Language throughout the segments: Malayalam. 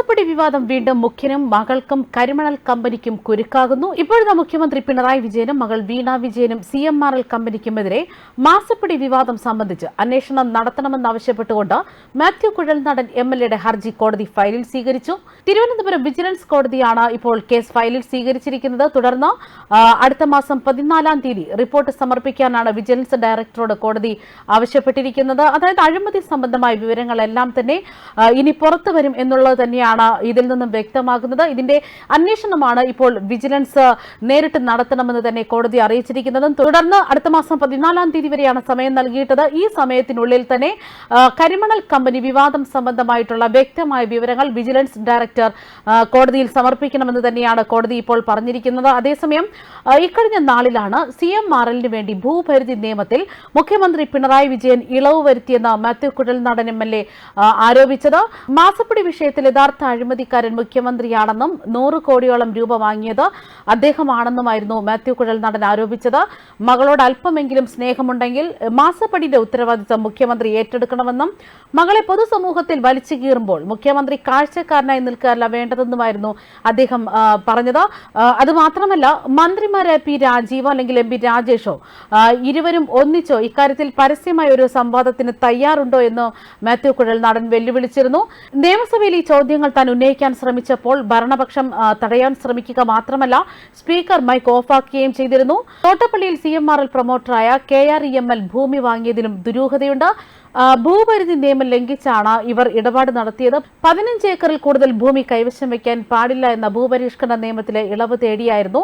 മാസപ്പടി വിവാദം വീണ്ടും മുഖ്യനും മകൾക്കും കരിമണൽ കമ്പനിക്കും കുരുക്കാകുന്നു. ഇപ്പോഴത്തെ മുഖ്യമന്ത്രി പിണറായി വിജയനും മകൾ വീണ വിജയനും സി എം ആർ എൽ കമ്പനിക്കുമെതിരെ മാസപ്പടി വിവാദം സംബന്ധിച്ച് അന്വേഷണം നടത്തണമെന്നാവശ്യപ്പെട്ടുകൊണ്ട് മാത്യു കുഴൽനടൻ എം എൽ എയുടെ ഹർജി കോടതി ഫയലിൽ സ്വീകരിച്ചു. തിരുവനന്തപുരം വിജിലൻസ് കോടതിയാണ് ഇപ്പോൾ കേസ് ഫയലിൽ സ്വീകരിച്ചിരിക്കുന്നത്. തുടർന്ന് അടുത്ത മാസം പതിനാലാം തീയതി റിപ്പോർട്ട് സമർപ്പിക്കാനാണ് വിജിലൻസ് ഡയറക്ടറോട് കോടതി ആവശ്യപ്പെട്ടിരിക്കുന്നത്. അതായത് അഴിമതി സംബന്ധമായ വിവരങ്ങളെല്ലാം തന്നെ ഇനി പുറത്തു വരും എന്നുള്ളത് തന്നെയാണ് ഇതിൽ നിന്നും വ്യക്തമാകുന്നത്. ഇതിന്റെ അന്വേഷണമാണ് ഇപ്പോൾ വിജിലൻസ് നേരിട്ട് നടത്തണമെന്ന് തന്നെ കോടതി അറിയിച്ചിരിക്കുന്നതും. തുടർന്ന് അടുത്ത മാസം പതിനാലാം തീയതി വരെയാണ് സമയം നൽകിയിട്ടത് ഈ സമയത്തിനുള്ളിൽ തന്നെ കരിമണൽ കമ്പനി വിവാദം സംബന്ധമായിട്ടുള്ള വ്യക്തമായ വിവരങ്ങൾ വിജിലൻസ് ഡയറക്ടർ കോടതിയിൽ സമർപ്പിക്കണമെന്ന് തന്നെയാണ് കോടതി ഇപ്പോൾ പറഞ്ഞിരിക്കുന്നത്. അതേസമയം ഇക്കഴിഞ്ഞ നാളിലാണ് സി എം ആർ എല്ലിന് വേണ്ടി ഭൂപരിധി നിയമത്തിൽ മുഖ്യമന്ത്രി പിണറായി വിജയൻ ഇളവ് വരുത്തിയെന്ന് മാത്യു കുഴൽ നടൻ എം എൽ എ ആരോപിച്ചത്. മാസപ്പടി വിഷയത്തിൽ യഥാർത്ഥ അഴിമതിക്കാരൻ മുഖ്യമന്ത്രിയാണെന്നും നൂറ് കോടിയോളം രൂപ വാങ്ങിയത് അദ്ദേഹമാണെന്നുമായിരുന്നു മാത്യു കുഴൽ നടൻ ആരോപിച്ചത്. മകളോട് അല്പമെങ്കിലും സ്നേഹമുണ്ടെങ്കിൽ മാസപ്പടിയുടെ ഉത്തരവാദിത്തം മുഖ്യമന്ത്രി ഏറ്റെടുക്കണമെന്നും മകളെ പൊതുസമൂഹത്തിൽ വലിച്ചു കീറുമ്പോൾ മുഖ്യമന്ത്രി കാഴ്ചക്കാരനായി നിൽക്കാനല്ല വേണ്ടതെന്നുമായിരുന്നു അദ്ദേഹം പറഞ്ഞത്. അതുമാത്രമല്ല അത് മന്ത്രിമാരായ പി രാജീവോ അല്ലെങ്കിൽ എം പി രാജേഷോ ഇരുവരും ഒന്നിച്ചോ ഇക്കാര്യത്തിൽ പരസ്യമായ ഒരു സംവാദത്തിന് തയ്യാറുണ്ടോ എന്ന് മാത്യു കുഴൽ നടൻ വെല്ലുവിളിച്ചിരുന്നു. നിയമസഭയിൽ ഈ ചോദ്യങ്ങൾ താൻ ഉന്നയിക്കാൻ ശ്രമിച്ചപ്പോൾ ഭരണപക്ഷം തടയാൻ ശ്രമിക്കുക മാത്രമല്ല സ്പീക്കർ മൈക്ക് ഓഫാക്കുകയും ചെയ്തിരുന്നു. തോട്ടപ്പള്ളിയിൽ C M R L പ്രൊമോട്ടറായ K R E M L ഭൂമി വാങ്ങിയതിലും ദുരൂഹതയുണ്ട്. ഭൂപരിധി നിയമം ലംഘിച്ചാണ് ഇവർ ഇടപാട് നടത്തിയത്. പതിനഞ്ച് ഏക്കറിൽ കൂടുതൽ ഭൂമി കൈവശം വയ്ക്കാൻ പാടില്ല എന്ന ഭൂപരിഷ്കരണ നിയമത്തിലെ ഇളവ് തേടിയായിരുന്നു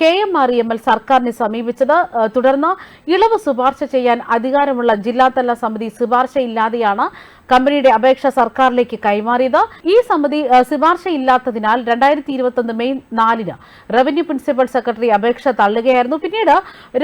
K M R M L സർക്കാരിനെ സമീപിച്ചത്. തുടർന്ന് ഇളവ് ശുപാർശ ചെയ്യാൻ അധികാരമുള്ള ജില്ലാതല സമിതി ശുപാർശയില്ലാതെയാണ് കമ്പനിയുടെ അപേക്ഷ സർക്കാരിലേക്ക് കൈമാറിയത്. ഈ സമിതി ശുപാർശ ഇല്ലാത്തതിനാൽ രണ്ടായിരത്തി ഇരുപത്തൊന്ന് മെയ് നാലിന് റവന്യൂ പ്രിൻസിപ്പൽ സെക്രട്ടറി അപേക്ഷ തള്ളുകയായിരുന്നു. പിന്നീട്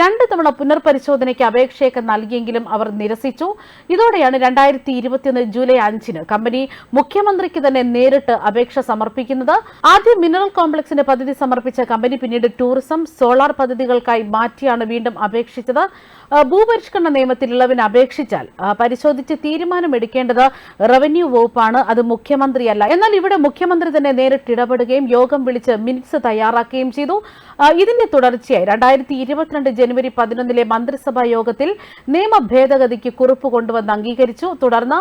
രണ്ട് തവണ പുനർപരിശോധനയ്ക്ക് അപേക്ഷയൊക്കെ നൽകിയെങ്കിലും അവർ നിരസിച്ചു. ഇതോടെയാണ് രണ്ടായിരത്തി ഇരുപത്തിയൊന്ന് ജൂലൈ അഞ്ചിന് കമ്പനി മുഖ്യമന്ത്രിക്ക് തന്നെ നേരിട്ട് അപേക്ഷ സമർപ്പിക്കുന്നത്. ആദ്യം മിനറൽ കോംപ്ലക്സിന്റെ പദ്ധതി സമർപ്പിച്ച കമ്പനി പിന്നീട് ടൂറിസം സോളാർ പദ്ധതികൾക്കായി മാറ്റിയാണ് വീണ്ടും അപേക്ഷിച്ചത്. ഭൂപരിഷ്കരണ നിയമത്തിൽ ഇളവിന് അപേക്ഷിച്ചാൽ പരിശോധിച്ച് തീരുമാനമെടുക്കേണ്ടത് റവന്യൂ വകുപ്പാണ് അത് മുഖ്യമന്ത്രിയല്ല. എന്നാൽ ഇവിടെ മുഖ്യമന്ത്രി തന്നെ നേരിട്ട് ഇടപെടുകയും യോഗം വിളിച്ച് മിനിറ്റ്സ് തയ്യാറാക്കുകയും ചെയ്തു. ഇതിന്റെ തുടർച്ചയായി രണ്ടായിരത്തി ഇരുപത്തിരണ്ട് ജനുവരി പതിനൊന്നിലെ മന്ത്രിസഭാ യോഗത്തിൽ നിയമ ഭേദഗതിക്ക് കുറിപ്പ് കൊണ്ടുവന്ന് അംഗീകരിച്ചു. തുടർന്ന്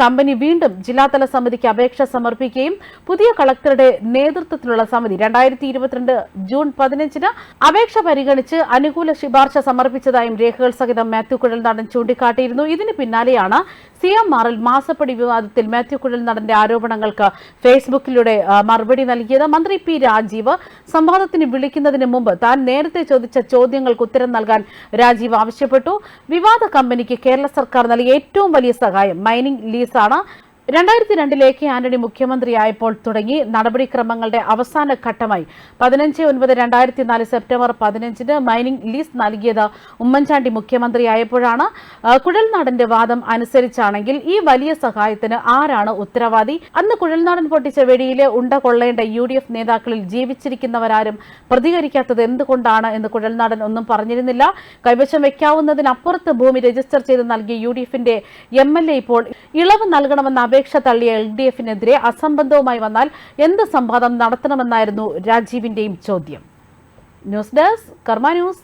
കമ്പനി വീണ്ടും ജില്ലാതല സമിതിക്ക് അപേക്ഷ സമർപ്പിക്കുകയും പുതിയ കളക്ടറുടെ നേതൃത്വത്തിലുള്ള സമിതി രണ്ടായിരത്തി ഇരുപത്തിരണ്ട് ജൂൺ പതിനഞ്ചിന് അപേക്ഷ പരിഗണിച്ച് അനുകൂല ശുപാർശ സമർപ്പിച്ചതായും രേഖകൾ സഹിതം മാത്യു കുഴൽ നടൻ ചൂണ്ടിക്കാട്ടിയിരുന്നു. ഇതിന് പിന്നാലെയാണ് സി എം ആറിൽ മാസപ്പടി വിവാദത്തിൽ മാത്യു കുഴൽ നടന്റെ ആരോപണങ്ങൾക്ക് ഫേസ്ബുക്കിലൂടെ മറുപടി നൽകിയത്. മന്ത്രി പി രാജീവ് സംവാദത്തിന് വിളിക്കുന്നതിന് മുമ്പ് താൻ നേരത്തെ ചോദിച്ച ചോദ്യങ്ങൾക്ക് ഉത്തരം നൽകാൻ രാജീവ് ആവശ്യപ്പെട്ടു. വിവാദ കമ്പനിക്ക് കേരള സർക്കാർ നൽകിയ ഏറ്റവും വലിയ സഹായം മൈനിങ് ലീസാണ്. രണ്ടായിരത്തി രണ്ടിലെ കെ ആന്റണി മുഖ്യമന്ത്രിയായപ്പോൾ തുടങ്ങി നടപടിക്രമങ്ങളുടെ അവസാന ഘട്ടമായി. പതിനഞ്ച് ഒൻപത് രണ്ടായിരത്തി നാല് സെപ്റ്റംബർ പതിനഞ്ചിന് മൈനിംഗ് ലീസ് നൽകിയത് ഉമ്മൻചാണ്ടി മുഖ്യമന്ത്രിയായപ്പോഴാണ്. കുഴൽനാടന്റെ വാദം അനുസരിച്ചാണെങ്കിൽ ഈ വലിയ സഹായത്തിന് ആരാണ് ഉത്തരവാദി? അന്ന് കുഴൽനാടൻ പൊട്ടിച്ച വെടിയിലെ ഉണ്ട കൊള്ളേണ്ട യു ഡി എഫ് നേതാക്കളിൽ ജീവിച്ചിരിക്കുന്നവരാരും പ്രതികരിക്കാത്തത് എന്തുകൊണ്ടാണ് എന്ന് കുഴൽനാടൻ ഒന്നും പറഞ്ഞിരുന്നില്ല. കൈവശം വയ്ക്കാവുന്നതിനപ്പുറത്ത് ഭൂമി രജിസ്റ്റർ ചെയ്ത് നൽകിയ യു ഡി എഫിന്റെ എം എൽ എ ഇപ്പോൾ ഇളവ് നൽകണമെന്ന അപേക്ഷ തള്ളിയ എൽ ഡി എഫിനെതിരെ അസംബന്ധവുമായി വന്നാൽ എന്ത് സംവാദം നടത്തണമെന്നായിരുന്നു രാജീവിന്റെയും ചോദ്യം. News desk Karma News.